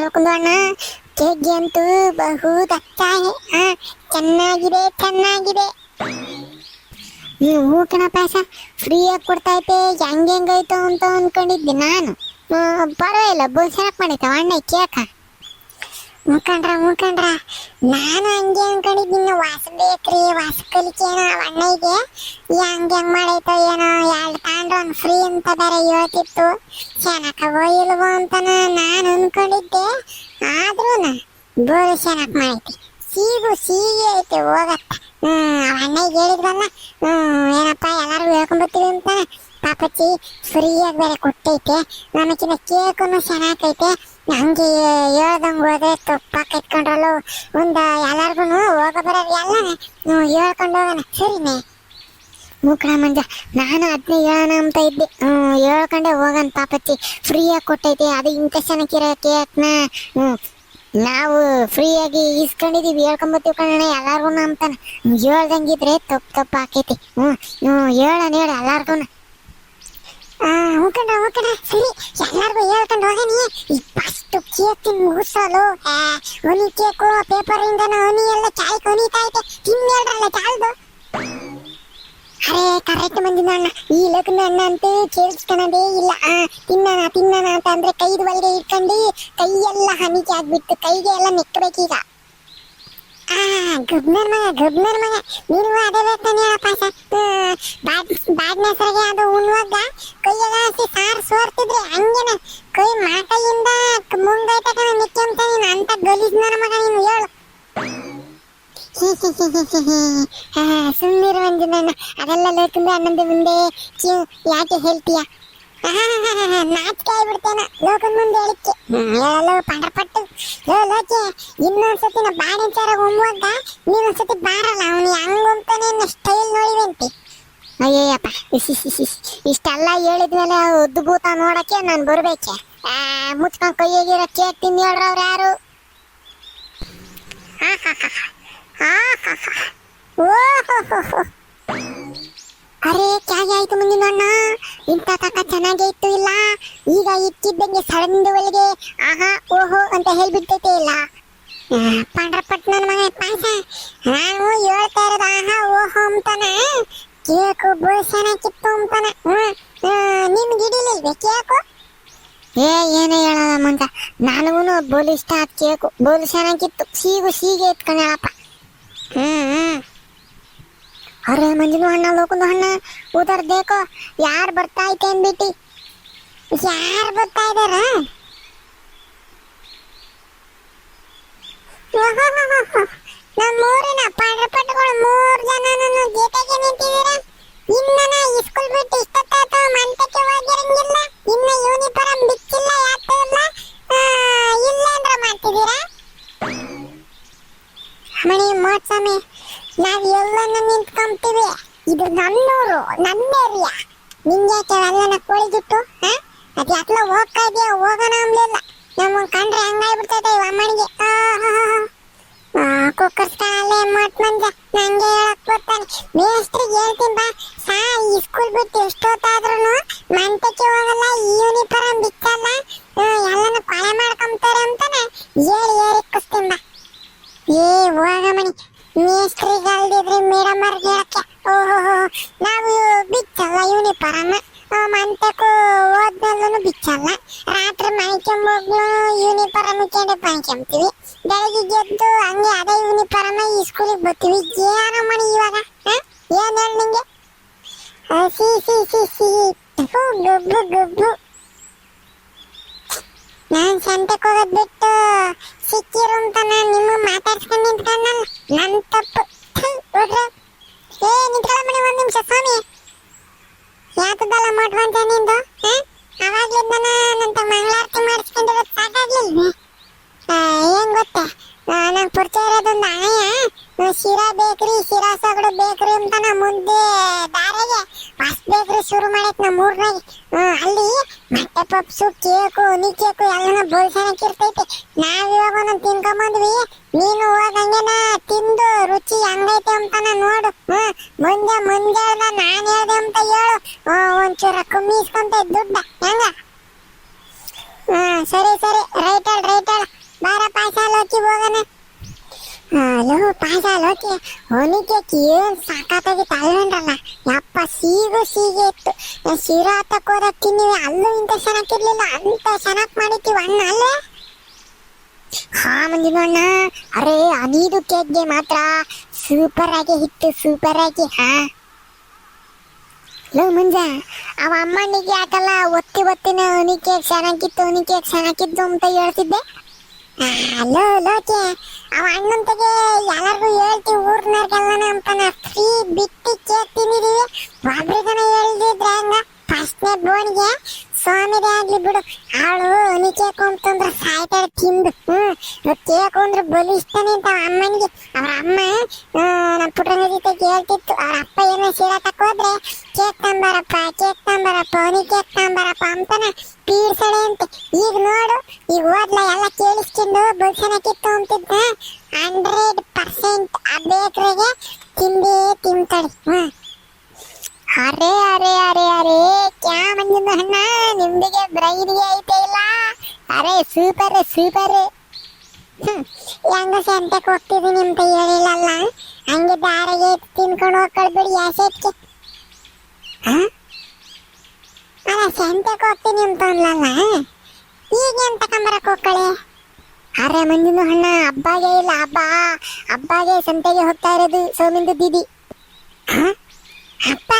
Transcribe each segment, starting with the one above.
ಲೋಕಂದು cake ಅಂತೂ ಬಹು ದಕ್ಕಾಗಿ ಹೇ, ಚೆನ್ನಾಗಿದೆ ಚೆನ್ನಾಗಿದೆ. ಹ್ಞೂ ಕಣಪ್ಪ ಸ ಫ್ರೀಯಾಗಿ ಕೊಡ್ತೈತೆ ಹೆಂಗೆ ಹೆಂಗೈತೋ ಅಂತ ಅನ್ಕೊಂಡಿದ್ದೆ ನಾನು. ಪರವಾಗಿಲ್ಲ ಬಹು ಚೆನ್ನಾಗಿ ಮಾಡೈತವ ಅಣ್ಣ ಕೇಕ ಮುಖಂಡ್ರ ಮುಖಂಡ್ರ, ನಾನು ಹಂಗೆ ಅನ್ಕೊಂಡಿದ್ದೀನಿ ವಾಸ ಬೇಕ್ರಿ, ವಾಸ ಕಲಿಕೆ ಏನೋ ಅವ್ ಅಣ್ಣಗೆ. ಈ ಹಂಗೆ ಹೆಂಗ್ ಮಾಡೈತೋ ಏನೋ, ಎರಡು ತಾಂಡ್ರ ಒಂದು ಫ್ರೀ ಅಂತ ಬೇರೆ ಹೇಳ್ತಿತ್ತು. ಚೆನ್ನಾಗವೋ ಇಲ್ವೋ ಅಂತನ ನಾನು ಅನ್ಕೊಂಡಿದ್ದೆ. ಆದ್ರೂ ಬೋರು ಚೆನ್ನಾಗಿ ಮಾಡೈತಿ. ಸೀಗು ಸೀಗೆ ಐತೆ ಹೋಗತ್ತ. ಹ್ಮ್ ಅಣ್ಣಗೆ ಹೇಳಿದ್ರಲ್ಲ ಹ್ಮ್, ಏನಪ್ಪ ಎಲ್ಲಾರು ಹೇಳ್ಕೊಂಡ್ಬರ್ತೀವಿ ಅಂತ ಪಾಪಚ್ಚಿ ಫ್ರೀಯಾಗಿ ಬೇರೆ ಕೊಟ್ಟೈತೆ. ನಮಗಿನ್ನ ಕೇಕನ್ನು ಚೆನ್ನಾಗೈತೆ ಹಂಗೆ ಹೇಳ್ದಂಗೆ ಹೋದ್ರೆ ತುಪ್ಪ ಕಟ್ಕೊಂಡ್ರಲ್ಲ ಒಂದ ಎಲ್ಲಾರ್ಗು ಹೋಗ ಬರೋರು ಎಲ್ಲ ಹೇಳ್ಕೊಂಡು ಹೋಗೋಣ. ಸರಿನೇ. ಮೂಕಣ ಮಂಜ, ನಾನು ಅದನ್ನೇ ಹೇಳೋಣ ಅಂತ ಇದ್ದೆ. ಹೇಳ್ಕೊಂಡೆ ಹೋಗೋಣ ಪಾಪಚ್ಚಿ. ಫ್ರೀಯಾಗಿ ಕೊಟ್ಟೈತೆ, ಅದು ಇಂಥ ಚೆನ್ನಾಗಿರೋ ಕೇಕ್ನ. ಹ್ಞೂ, ನಾವು ಫ್ರೀಯಾಗಿ ಇಸ್ಕೊಂಡಿದೀವಿ, ಹೇಳ್ಕೊಂಬತ್ತೀವಿ ಕಣ ಎಲ್ಲಾರ್ಗು ಅಂತಾನೆ. ಹೇಳ್ದಂಗಿದ್ರೆ ತಪ್ಪು ತಪ್ಪು ಹಾಕೈತಿ. ಹ್ಞೂ ಹ್ಞೂ, ಹೇಳೋಣ, ಹೇಳ ಎಲ್ಲಾರ್ಗು ಹೋಗಣ ಹೋಗಣ ಸರಿ, ಎಲ್ಲಾರ್ಗು ಹೇಳ್ಕೊಂಡು ಹೋಗನಿ ಈ ಫಸ್ಟ್ ಕೇಕ್ ತಿನ್ ಮುಗಿಸೋಲು ಒನಿ ಕೇಕು ಪೇಪರ್ ಇಂದನ ಒನಿ ಎಲ್ಲ ಚಾಯ್ ಕೊನಿತಾ ಐತೆ ತಿನ್ನೇಳ್ರಲ್ಲ ಚಾಲ್ದು ಅರೆ ಕರೆಕ್ಟ್ ಮಂದಿನ ಅಣ್ಣ. ಈ ಲಗ್ನ ಅಣ್ಣ ಅಂತೂ ಕೇಳಿಸ್ಕೊಳೋದೇ ಇಲ್ಲ. ಆ, ತಿನ್ನಣ ತಿನ್ನಣ ಅಂತ ಅಂದ್ರೆ ಕೈದು ಒಳಗೆ ಇಟ್ಕೊಂಡು ಕೈಯೆಲ್ಲ ಹನಿಕೆ ಆಗ್ಬಿಟ್ಟು ಕೈಗೆ ಎಲ್ಲ ನೆಕ್ಕಬೇಕೀಗ ಆ ಗಬ್ನರ್ ಮಗ ಗಬ್ನರ್ ಮಗ ನೀನು ಅದೇ ಬೇಕಂತ ಹೇಳಪ್ಪ ಬ್ಯಾಡ್ ಬ್ಯಾಡ್ನ ಹೆಸರಿಗೆ ಅದು ಉಣ್ಣುವಾಗ ಕೈಯಾಗ ಹಸಿ ಸಾರ್ ಸೋರ್ತಿದ್ರೆ ಹಂಗೇನ ಕೈ ಮಾಕೈಯಿಂದ ಮುಂಗೈತ ಕಣ ಅಂತ ನೀನು. ಅಂತ ಗಲೀಜ್ನರ ಮಗ ನೀನು ಹೇಳು. ಸುಮ್ಮನಿರು ಒಂದು ನಾನು ಅದೆಲ್ಲ ಲೋಕಂದು ಹನ್ನೊಂದು ಮುಂದೆ. ಯಾಕೆ ಹೇಳ್ತೀಯ? ನಾಚಿಕೆ ಆಗ್ಬಿಡ್ತೇನ ಲೋಕದ ಮುಂದೆ ಹೇಳಿಕ್ಕೆ. ಹೇಳಲು ಪಂಡ್ರಪಟ್ಟು ಲೋ, ಲೋಕೆ, ಇನ್ನೊಂದ್ಸತಿ ನಾ ಬಾಡಿಚಾರ ಹೊಮ್ಮುವಾಗ ನೀನೊಂದ್ಸತಿ ಬಾರಲ್ಲ ಅವನು ಹೆಂಗ್ ಹೊಮ್ತಾನೆ ಸ್ಟೈಲ್ ನೋಡಿದಂತೆ ಅಯ್ಯಯ್ಯಪ್ಪ. ಇಷ್ಟೆಲ್ಲ ಹೇಳಿದ್ಮೇಲೆ ಉದ್ಭೂತ ನೋಡಕ್ಕೆ ನಾನು ಬರ್ಬೇಕೆ? ಮುಚ್ಕೊಂಡ್ ಕೈಯಾಗಿರೋ ಕೇಕ್ ತಿಂದು ಹೇಳ್ರವ್ರು ಯಾರು? ಅರೆ, ಕ್ಯಾಗೆ ಆಯ್ತು ಮುಂದಿನ ಅಣ್ಣ? ಇಂಥ ಕಾಕ ಚೆನ್ನಾಗೇ ಇತ್ತು ಇಲ್ಲ? ಈಗ ಇಕ್ಕಿದ್ದಂಗೆ ಸಡನ್ದು ಒಳಗೆ ಆಹಾ, ಓಹೋ ಅಂತ ಹೇಳ್ಬಿಡ್ತೈತೆ ಇಲ್ಲ? ಪಾಂಡ್ರಪಟ್ ನನ್ನ ಮಗ ಪಾಸ ನಾನು ಹೇಳ್ತಾ ಇರೋದು ಆಹಾ, ಓಹೋ ಅಂತಾನ. ಕೇಕು ಬೋಸನ ಕಿತ್ತು ಅಂತಾನ. ನಿಮ್ಗೆ ಹಿಡಿಲಿಲ್ವೇ ಕೇಕು? ಏ, ಏನೇ ಹೇಳೋದ ಮುಂಚ ನನಗೂ ಬೋಲು ಇಷ್ಟ ಆದ ಕೇಕು ಬೋಲು ಚೆನ್ನಾಗಿತ್ತು ಸೀಗು, ಸೀಗೆ ಇತ್ಕೊಂಡಪ್ಪ ಹ್ಮ್ ಹ್ಮ್. ಅರೆ ಮಂಜುನು ಅಣ್ಣ, ಲೋಕನು ಅಣ್ಣ, ಉದರ್ ದೇಕೋ, ಯಾರು ಬರ್ತಾ ಐತೆ ಅನ್ಬಿಟ್ಟಿ ಯಾರು ಬರ್ತಾ ಇದಾರ ನಮ್ಮೂರಿನ ಪಾಂಡ್ರಪಟ್ಟಗಳು ಮೂರು ಜನ ನನ್ನ ಜೊತೆಗೆ ನಿಂತಿದ್ದೀರ? ಇನ್ನನ ಸ್ಕೂಲ್ ಬಿಟ್ಟು ಇಷ್ಟೊತ್ತಾತ ಮಂಟಕ್ಕೆ ಹೋಗಿರಂಗಿಲ್ಲ? ಇನ್ನ ಯೂನಿಫಾರ್ಮ್ ಬಿಚ್ಚಿಲ್ಲ, ಯಾಕೆ ಇಲ್ಲ? ಇಲ್ಲೇನ್ರ ಮಾಡ್ತಿದ್ದೀರಾ? ಮಣಿ ಮೋತ್ಸಮಿ ನಾವ್ ಎಲ್ಲನ್ನ ನಿಂತ್ಕೊಂತೀವಿ. ಇದು ನನ್ನೂರು, ನನ್ನ ಏರಿಯಾ ನಿಂಗ್ಯಾಕೆ ಅಲ್ಲನ ಕೋಳಿ ಜುಟ್ಟು, ಹಾ? ಅದ್ ಯಾಕ್ಲ ಹೋಗ್ತಾ ಇದೆಯಾ, ಹೋಗೋಣ ಅಂಬ್ಲಿಲ್ಲ. ನಮ್ಮ ಕಂಡ್ರೆ ಹಂಗಾಗ್ಬಿಡ್ತೈತೆ ಇವ ಅಮ್ಮನಿಗೆ. ಕುಕ್ಕರ್ಸ್ತಾಲೆ ಮತ್ ಮಂಜ. ನಂಗೆ ಹೇಳಕ್ ಬರ್ತಾನೆ ಮೇಸ್ಟ್ರಿಗೆ ಹೇಳ್ತೀನಿ ಬಾ. ಸಾ ಈ ಸ್ಕೂಲ್ ಬಿಟ್ಟು ಎಷ್ಟೊತ್ತಾದ್ರೂ ಮಂಟಕ್ಕೆ ಹೋಗಲ್ಲ ಯೂನಿಫಾರ್ಮ್ ಬಿಚ್ಚಲ್ಲ. ಎಲ್ಲನ ಕೊಳೆ ಮಾಡ್ಕೊಂತಾರೆ ಅಂತಾನೆ. ಹೇಳಿ ಏರಿಕ್ಕಿಸ್ತೀನಿ ಬಾ. ಏ ಮೇಸ್ತ್ರಿಗೆ ಅಲ್ದಿದ್ರೆ ಮೇಡಮ್ ಅವ್ರಿಗೆ ಹೇಳಕ್ಕೆ, ಓಹೋ ನಾವು ಬಿಚ್ಚಲ್ಲ ಯೂನಿಫಾರ್ಮ್ ಮಂತಕ್ಕೂ ಹೋದ್ಮೇಲೂ ಬಿಚ್ಚಲ್ಲ. ರಾತ್ರಿ ಮೈಕೊಂಬೋಗ್ಲು ಯೂನಿಫಾರ್ಮ್ ಕೇಳಿ ಮೈಕೊಂತೀವಿ ಬೆಳಗ್ಗೆ ಗೆದ್ದು ಹಂಗೆ ಅದೇ ಯೂನಿಫಾರ್ಮ್ ಈ ಸ್ಕೂಲಿಗೆ ಬರ್ತೀವಿ. ಏನೋ ಮಣಿ ಇವಾಗ ಏನ್ ಹೇಳಿ ನಿಂಗೆ? ಸಿ ಸಿ ಸಿ ಸಿ ಗಬ್ಬು ನಾನು ನಾನ್ ಸಂತೆಗೆ ಹೋಗೋದ್ ಬಿಟ್ಟು ಸಿಕ್ಕಿರು ಅಂತ ನಾನು ನಿಮ್ಮ ಮಾತಾಡ್ಸ್ಕೊಂಡ್ ಬೇಕ್ರಿ ಶಿರಾ ಸಗಡು ಬೇಕ್ರಿ ಅಂತ ನಾ ಮುಂದೆ ದಾರಿಗೆ ಫಸ್ಟ್ ಬೇಕ್ರಿ ಶುರು ಮಾಡೈತ್ ನಮ್ಮ ಊರ್ನಾಗ ಅಲ್ಲಿ ಮತ್ತೆ ಪಪ್ಸು ಕೇಕು ಉನಿ ಕೇಕು ಎಲ್ಲನ ಬೋಲ್ಸನಕ್ಕೆ ಇರ್ತೈತಿ. ನಾವ್ ಇವಾಗ ಒಂದೊಂದು ತಿನ್ಕೊಂಬಂದ್ವಿ ನೀನು ಹೋಗಂಗೆನ ತಿಂದು ರುಚಿ ಹಂಗೈತೆ ಅಂತಾನ ನೋಡು. ಹ್ಮ್ ಮುಂದೆ ಮುಂದೆ ಹೇಳ್ದ ನಾನ್ ಹೇಳ್ದೆ ಅಂತ ಹೇಳು. ಹ್ಮ್, ಒಂಚೂರ ಕಮ್ಮಿ ಇಸ್ಕೊಂತ ದುಡ್ಡ. ಹೆಂಗ? ಹಾ ಸರಿ ಸರಿ ರೈಟ್ ಹೇಳ ರೈಟ್ ಹೇಳ ಹೋಗಿ ಹೋಗೋಣ. ಹಲೋ ಪಾಜ ಲೋಕಿ ಅವನಿಗೆ ಏನ್ ಸಾಕಾತಾಗಿತ್ತು ಅಲ್ವೇನ್ರಲ್ಲ ಯಪ್ಪ, ಸೀಗು ಸೀಗೆ ಇತ್ತು. ಶಿರಾ ಹೋದಾಗ ತಿನ್ನಿವಿ ಅಲ್ಲೂ ಇಂಥ ಚೆನ್ನಾಗಿರ್ಲಿಲ್ಲ ಅಂತ ಚೆನ್ನಾಗಿ ಮಾಡಿದ್ದೀವಿ ಅಣ್ಣ, ಅಲ್ಲೇ? ಹಾ, ಮಂಜುನ ಅಣ್ಣ. ಅರೆ, ಅನೀದು ಕೇಕ್ಗೆ ಮಾತ್ರ ಸೂಪರ್ ಆಗಿ ಇತ್ತು ಸೂಪರ್ ಆಗಿ, ಹಾ. ಲೋ, ಮುಂಜ, ಅವ ಅಮ್ಮನಿಗೆ ಯಾಕಲ್ಲ ಒತ್ತಿ ಒತ್ತಿನ ಅವನಿಗೆ ಕೇಕ್ ಚೆನ್ನಾಗಿತ್ತು ಅವನಿಗೆ ಕೇಕ್ ಚೆನ್ನಾಗಿತ್ತು ಅಂತ ಹೇಳ್ತಿದ್ದೆ? ಅಲ್ಲೋ, ಲೋಕೆ, ಅವ ಅಣ್ಣಂತಗೆ ಎಲ್ಲರಿಗೂ ಹೇಳ್ತೀವಿ ಊರ್ನವ್ರಿಗೆಲ್ಲನ ಅಂತಾನ, ಫ್ರೀ ಬಿಟ್ಟಿ ಕೇಕ್ ತಿಂದಿದೀವಿ. ಒಬ್ರಿಗನ ಹೇಳ್ದಿದ್ರೆ ಹಂಗ? ಫಸ್ಟ್ನೇ ಬೋನಿಗೆ, ಸ್ವಾಮಿದೇ ಆಗ್ಲಿ ಬಿಡು. ಅವಳು ಅವನಿ ಕೇಕ್ ಅಂತಂದ್ರೆ ಸಾಯ್ತಾಳೆ, ತಿಂದು. ಹ್ಮ್ ಕೇಕ್ ಅಂದ್ರೆ ಬಲಿ ಇಷ್ಟನೇ ಅಂತ ಅಮ್ಮನಿಗೆ. ಅವ್ರ ಅಮ್ಮ ನಮ್ಮ ಪುಟ್ಟನ ಜೊತೆ ಹೇಳ್ತಿತ್ತು ಅವ್ರ ಅಪ್ಪ ಏನೋ ಸೀರಾ ತಕೋದ್ರೆ ಕೇಕ್ ತಂಬಾರಪ್ಪ ಕೇಕ್ ತಂಬಾರಪ್ಪ ಅವನಿ ಕೇಕ್ ತಂಬಾರಪ್ಪ ಅಂತಾನ, ಪೀಡ್ಸಳೆ ಅಂತೆ. ಈಗ ನೋಡು, ಈಗ ಹೋದ್ಲ, ಎಲ್ಲ ಕೇಳಿಸ್ಕೊಂಡು ಬಲ್ಸನಕ್ಕಿತ್ತು ಅಂತಿದ್ದ ಹಂಡ್ರೆಡ್ ಪರ್ಸೆಂಟ್ ಆ ಬೇಕ್ರಿಗೆ ತಿಂದೇ ತಿಂತಾಳೆ. ಹ್ಮ್. ಅರೆ ಅರೆ ಅರೆ ಅರೆ, ಕ್ಯಾ ಮಂಜುನ ಅಣ್ಣ, ನಿಮ್ದಿಗೆ ಬ್ರೈನಿಗೆ ಐತೆ ಇಲ್ಲ? ಅರೆ ಸೂಪರ್ ಸೂಪರ್ ಹ್ಮ್. ಹೆಂಗ ಸಂತೆಗೆ ಹೋಗ್ತಿದ್ದೀನಿ ಅಂತ ಹೇಳಿಲ್ಲಲ್ಲ ಹಂಗೆ ದಾರಿಗೆ ತಿನ್ಕೊಂಡು ಹೋಗ್ಕೊಳ್ಬೇಡಿ ಯಾಸೆಟ್ಗೆ ಅಲ್ಲ ಸಂತೆಗೆ ಹೋಗ್ತೀನಿ ಅಂತ ಅನ್ಲಲ್ಲ? ಈಗ ತಗೊಂಬರಕ್ಕೆ ಕಂಬರಕ್ಕೆ ಅರೆ ಹಣ್ಣ ಅಣ್ಣ ಹಬ್ಬಗೆ ಇಲ್ಲ ಹಬ್ಬ ಹಬ್ಬಾಗೆ ಸಂತೆಗೆ ಹೋಗ್ತಾ ಇರೋದು ಸೋಮಿಂದು ದೀದಿ. ಹಬ್ಬ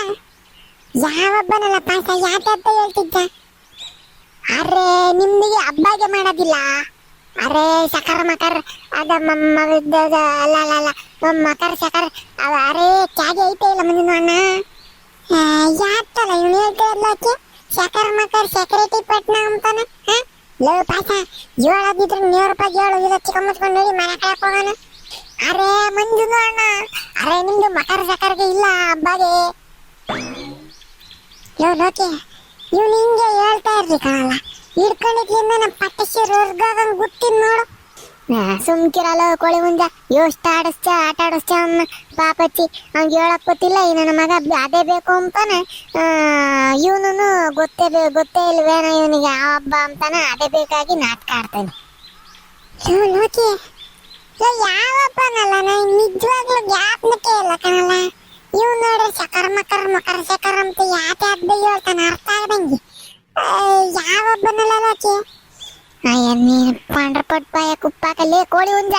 ಯಾವಬ್ಬನಲ್ಲ ಪಾಸ ಯಾಕೆ ಅಂತ ಹೇಳ್ತಿದ್ದ? ಅರೆ ನಿಮ್ದಿಗೆ ಹಬ್ಬಾಗೆ ಮಾಡೋದಿಲ್ಲ? ಅರೆ ಸಕರ್ ಮಕರ್, ಅದ ಅಲ್ಲ ಅಲ್ಲ ಅಲ್ಲ ಮಕರ್ ಸಕರ್ ಅರೆ, ಕ್ಯಾಗೆ ಐತೆ ಇಲ್ಲ ಮುಂದಿನ ಅಣ್ಣ? ಯಾತಲ್ಲ ಇವನು ಹೇಳ್ತಿರಲ್ಲಕ್ಕೆ ಸಕರ್ ಮಕರ್ ಸೆಕ್ಯೂರಿಟಿ ಪಟ್ನ ಅಂತಾನೆ, ಹ? ಲೋ ಪಾಸ ಜೋಳ ನೂರು ರೂಪಾಯಿ ಜೋಳ ಇಲ್ಲ ಚಿಕ್ಕಮ್ಮಸ್ಕೊಂಡು ನೋಡಿ ಮನೆ ಕಳಕ್ ಹೋಗೋಣ. ಅರೆ ಮಂಜು ಅಣ್ಣ ಅರೆ ನಿಮ್ದು ಮಕರ ಸಕರ್ಗೆ ಇಲ್ಲ ಹಬ್ಬಗೆ. ಯೋ ಲೋಕೆ, ಇವ್ನು ಹಿಂಗೆ ಹೇಳ್ತಾ ಇರ್ಲಿ ಕಾಣಲ್ಲ. ಹಿಡ್ಕೊಂಡಿದ್ಲಿಂದ ನಮ್ಮ ಪಟ್ಟಶಿರ್ ಹೊರ್ಗೋಗಂಗ್ ಗುಟ್ಟಿದ್ ನೋಡು. ಸುಮ್ಕಿರಲ್ಲ ಕೋಳಿ ಮುಂಜ ಯೋಷ್ಟ ಆಡಿಸ್ತ ಆಟ ಆಡಿಸ್ತ ಅವನ್ನ ಪಾಪಚ್ಚಿ ಅವ್ನಿಗೆ ಹೇಳಕ್ ಗೊತ್ತಿಲ್ಲ, ಈ ನನ್ನ ಮಗ ಅದೇ ಬೇಕು ಅಂತಾನೆ. ಇವನು ಗೊತ್ತೇ ಗೊತ್ತೇ ಇಲ್ವೇನ ಇವನಿಗೆ ಯಾವ ಹಬ್ಬ ಅಂತಾನೆ ಅದೇ ಬೇಕಾಗಿ ನಾಟಕ ಆಡ್ತಾನೆ. ಲೋಕಿ ಯಾವ ಹಬ್ಬನಲ್ಲ? ನಾನು ನಿಜವಾಗ್ಲೂ ಜ್ಞಾಪನಕ್ಕೆ ಇಲ್ಲ ಕಣಲ್ಲ. ಇವ್ ನೋಡ್ರಿ ಸಕರ್ ಮಕರ ಮಕರ ಸಕರ್ ಅಂತ ಯಾಕೆ ಹಬ್ಬ ಹೇಳ್ತಾನೆ ಅರ್ಥ ಆಗದಂಗೆ. ಯಾವ ಹಬ್ಬನಲ್ಲ ಲೋಕಿ? ಅಯ್ಯ, ನೀನು ಪಾಂಡ್ರಪಟ್ ಪಾಯ ಕುಪ್ಪಾಕಲ್ಲೇ ಕೋಳಿ ಹುಂಜ.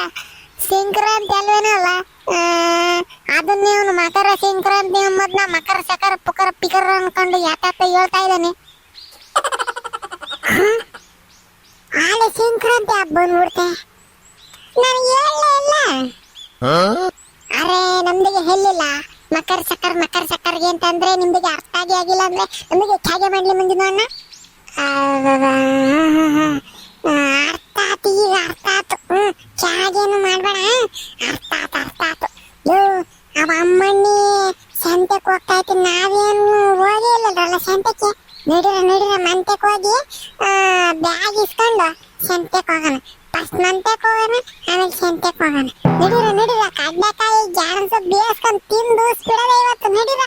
ಸಂಕ್ರಾಂತಿ ಅಲ್ವೇನಲ್ಲ? ಅದನ್ನ ನೀವು ಮಕರ ಸಂಕ್ರಾಂತಿ ಮೊದ್ಲ ಮಕರ ಸಕರ ಪುಕರ ಪಿಕರ ಅನ್ಕೊಂಡು ಯಾತಾತ ಹೇಳ್ತಾ ಇದ್ದಾನೆ? ಆಲೆ ಸಂಕ್ರಾಂತಿ ಹಬ್ಬ ಬಂದ್ಬಿಡ್ತೆ ನಾನು ಹೇಳಲೇ ಇಲ್ಲ. ಅರೆ ನಮ್ದಿಗೆ ಹೇಳಿಲ್ಲ. ಮಕರ ಸಕರ್ ಮಕರ ಸಕರ್ಗೆ ಅಂತಂದ್ರೆ ನಿಮ್ದಿಗೆ ಅರ್ಥ ಆಗಿ ಆಗಿಲ್ಲ ಅಂದ್ರೆ ನಮಗೆ ತ್ಯಾಗ ಮಾಡ್ಲಿ ಮುಂದಿನ ಅಣ್ಣ ಅರ್ಥ ಆತು ಈಗ ಅರ್ಥ ಆತು. ಹ್ಮ್ ತ್ಯಾಗೇನು ಮಾಡ್ಬೇಡ ಅರ್ಥ ಆತು ಅರ್ಥ ಆತು ಯೋ ಅವ ಅಮ್ಮಣ್ಣಿ ಸಂತೆಗೆ ಹೋಗ್ತಾ ಇತ್ತು ನಾವೇನು ಹೋಗೇ ಇಲ್ಲದ್ರಲ್ಲ ಸಂತೆಗೆ ನಡೀರ ನಡೀರ ಮಂತೆಗೆ ಹೋಗಿ ಬ್ಯಾಗ್ ಇಸ್ಕೊಂಡು ಸಂತೆಗೆ ಹೋಗೋಣ. ಫಸ್ಟ್ ಮಂತೆಗೆ ಹೋಗೋಣ, ಆಮೇಲೆ ಸಂತೆಗೆ ಹೋಗೋಣ. ನಡೀರ ನಡೀರ ಕಡ್ಲೆಕಾಯಿ, ಜಾರನ್ಸ ಬೇಯಿಸ್ಕೊಂಡು ತಿಂದು ಸ್ಪಿಡದ ಇವತ್ತು, ನಡೀರ.